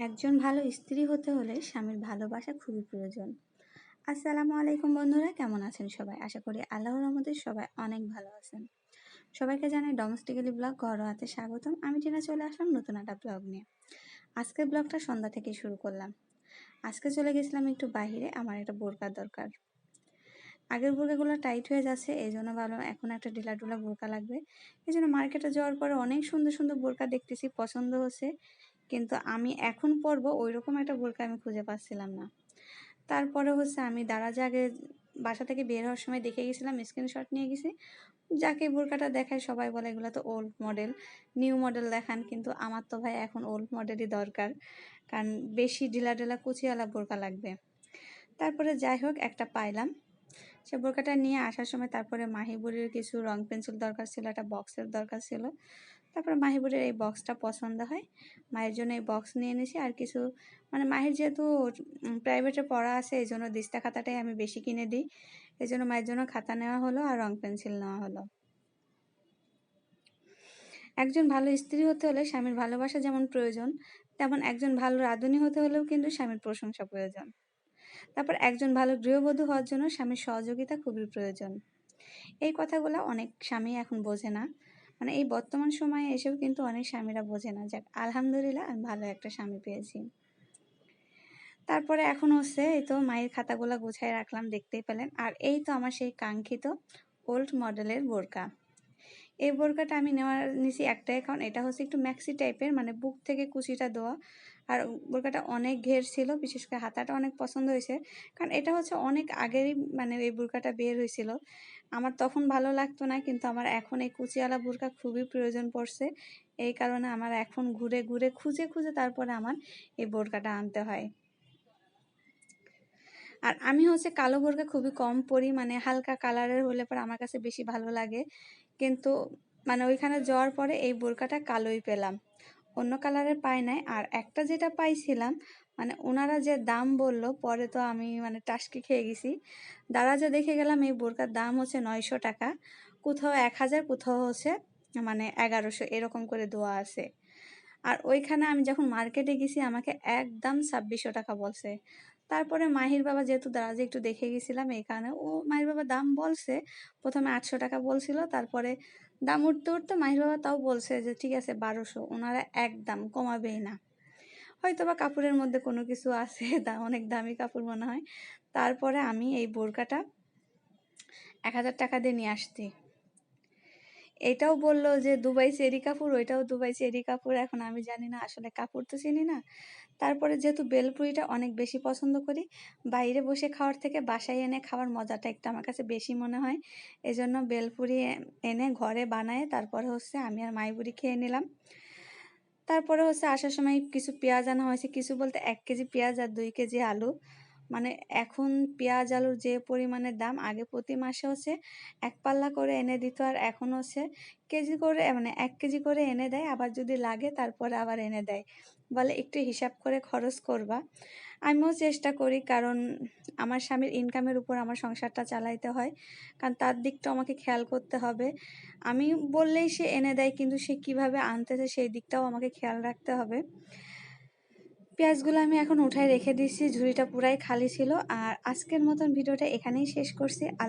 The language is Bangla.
একজন ভালো স্ত্রী হতে হলে স্বামীর ভালোবাসা খুবই প্রয়োজন। আসসালামু আলাইকুম বন্ধুরা, কেমন আছেন সবাই? আশা করি আল্লাহর রহমতে সবাই অনেক ভালো আছেন। সবাইকে জানাই ডোমেস্টিক্যালি ব্লগ ঘরোয়াতে স্বাগতম। আমি টিনা চলে আসলাম নতুন একটা ব্লগ নিয়ে। আজকের ব্লগটা সন্ধ্যা থেকে শুরু করলাম। আজকে চলে গেছিলাম একটু বাহিরে, আমার একটা বোরকার দরকার। আগের বোরকাগুলো টাইট হয়ে যাচ্ছে এই জন্য ভাবলাম এখন একটা ঢিলা ঢুলা বোরকা লাগবে। এই জন্য মার্কেটে যাওয়ার পরে অনেক সুন্দর সুন্দর বোরকা দেখতেছি, পছন্দ হচ্ছে। কিন্তু আমি এখন পরব ওই রকম একটা বোরকা আমি খুঁজে পাচ্ছিলাম না। তারপরে হচ্ছে আমি দাঁড়া জাগে বাসা থেকে বের হওয়ার সময় দেখে গেছিলাম স্ক্রিনশট নিয়ে গেছি। যাকে বোরকাটা দেখায় সবাই বলে এগুলো তো ওল্ড মডেল নিউ মডেল দেখান, কিন্তু আমার তো ভাই এখন ওল্ড মডেলই দরকার, কারণ বেশি ঢিলা ঢিলা কুচিওয়ালা বোরকা লাগবে। তারপরে যাই হোক, একটা পাইলাম। সে বোরকাটা নিয়ে আসার সময় তারপরে মাহিবুরের কিছু রং পেন্সিল দরকার ছিল, একটা বক্সের দরকার ছিল। তারপরে মাহিবুরের এই বক্সটা পছন্দ হয়। মায়ের জন্য এই বক্স নিয়ে এনেছি। আর কিছু মানে মাহির যেহেতু প্রাইভেটে পড়া আছে, এই জন্য দিস্তা খাতাটাই আমি বেশি কিনে দিই। এই জন্য মায়ের জন্য খাতা নেওয়া হলো আর রং পেন্সিল নেওয়া হলো। একজন ভালো স্ত্রী হতে হলে স্বামীর ভালোবাসা যেমন প্রয়োজন, তেমন একজন ভালো রাঁধুনি হতে হলেও কিন্তু স্বামীর প্রশংসা প্রয়োজন। তারপর একজন ভালো গৃহবধূ হওয়ার জন্য স্বামীর সহযোগিতা খুবই প্রয়োজন। এই কথাগুলো অনেক স্বামী এখন বোঝে না। মানে এই বর্তমান সময়ে এসেও কিন্তু অনেক স্বামীরা বোঝে না, যাক, আলহামদুলিল্লাহ, আমি ভালো একটা স্বামী পেয়েছি। তারপরে এখন হচ্ছে এই তো মায়ের খাতাগুলো গুছাই রাখলাম, দেখতেই পেলেন। আর এই তো আমার সেই কাঙ্ক্ষিত ওল্ড মডেলের বোরকা। এই বোরকাটা আমি নেওয়ার নিছি একটাই কারণ এটা হচ্ছে একটু ম্যাক্সি টাইপের মানে বুক থেকে কুচিটা দেওয়া। আর বোরকাটা অনেক ঘের ছিল, বিশেষ করে হাতাটা অনেক পছন্দ হয়েছে। কারণ এটা হচ্ছে অনেক আগেরই মানে এই বোরকাটা বের হয়েছিল। আমার তখন ভালো লাগতো না, কিন্তু আমার এখন এই কুচিওয়ালা বোরকা খুবই প্রয়োজন পড়ছে। এই কারণে আমার এখন ঘুরে ঘুরে, খুঁজে খুঁজে তারপরে আমার এই বোরকাটা আনতে হয়। আর আমি হচ্ছে কালো বোরকা খুবই কম পরি মানে হালকা কালারের হলে পরে আমার কাছে বেশি ভালো লাগে। কিন্তু মানে ওইখানে যাওয়ার পরে এই বোরকাটা কালোই পেলাম। অন্য কালারের পাই নাই। আর একটা যেটা পাইছিলাম মানে ওনারা যে দাম বলল, পরে তো আমি মানে টাসকি খেয়ে গেছি। দাঁড়া যে দেখে গেলাম, এই বোরকার দাম হচ্ছে নয়শো টাকা। কোথাও এক হাজার, কোথাও হচ্ছে মানে এগারোশো, এরকম করে দেওয়া আছে। আর ওইখানে আমি যখন মার্কেটে গেছি, আমাকে একদম ছাব্বিশশো টাকা বলছে। তারপরে মাহির বাবা যেহেতু দারাজে একটু দেখে গেছিলাম কারণে ও মাহির বাবা দাম বলছে, প্রথমে আটশো টাকা বলছিল, তারপরে দাম উঠতে উঠতে মাহির বাবা তাও বলছে যে, ঠিক আছে, বারোশো। ওনারা একদম কমাবেই না। হয়তো বা কাপড়ের মধ্যে কোনো কিছু আছে অনেক দামি কাপড় মনে হয়। তারপরে আমি এই বোরকাটা এক হাজার টাকা দিয়ে নিয়ে আসছি। এটাও বলল যে দুবাই চেরি কাপুর, ওইটাও দুবাই চেরি কাপড় এখন আমি জানি না, আসলে কাপড় তো চিনি না। তারপরে যেহেতু বেলপুরিটা অনেক বেশি পছন্দ করি, বাইরে বসে খাওয়ার থেকে বাসায় এনে খাওয়ার মজাটা একটু আমার কাছে বেশি মনে হয়। এজন্য বেলপুরি এনে ঘরে বানায় তারপরে হচ্ছে আমি আর মাইবুড়ি খেয়ে নিলাম। তারপরে হচ্ছে আসার সময় কিছু পেঁয়াজ আনা হয়েছে, কিছু বলতে এক কেজি পেঁয়াজ আর দুই কেজি আলু। মানে এখন পেঁয়াজ আলুর যে পরিমাণের দাম, আগে প্রতি মাসে হচ্ছে এক পাল্লা করে এনে দিত আর এখন হচ্ছে কেজি করে মানে এক কেজি করে এনে দেয়। আবার যদি লাগে তারপরে আবার এনে দেয়। বলে একটু হিসাব করে খরচ করবা। আমিও চেষ্টা করি কারণ আমার স্বামীর ইনকামের উপর আমার সংসারটা চালাইতে হয়। কারণ তার দিকটা আমাকে খেয়াল করতে হবে। আমি বললেই সে এনে দেয়, কিন্তু সে কীভাবে আনতেছে সেই দিকটাও আমাকে খেয়াল রাখতে হবে। পেঁয়াজগুলো আমি এখন উঠায় রেখে দিয়েছি, ঝুড়িটা পুরাই খালি ছিল। আর আজকের মতন ভিডিওটা এখানেই শেষ করছি। আল্লাহ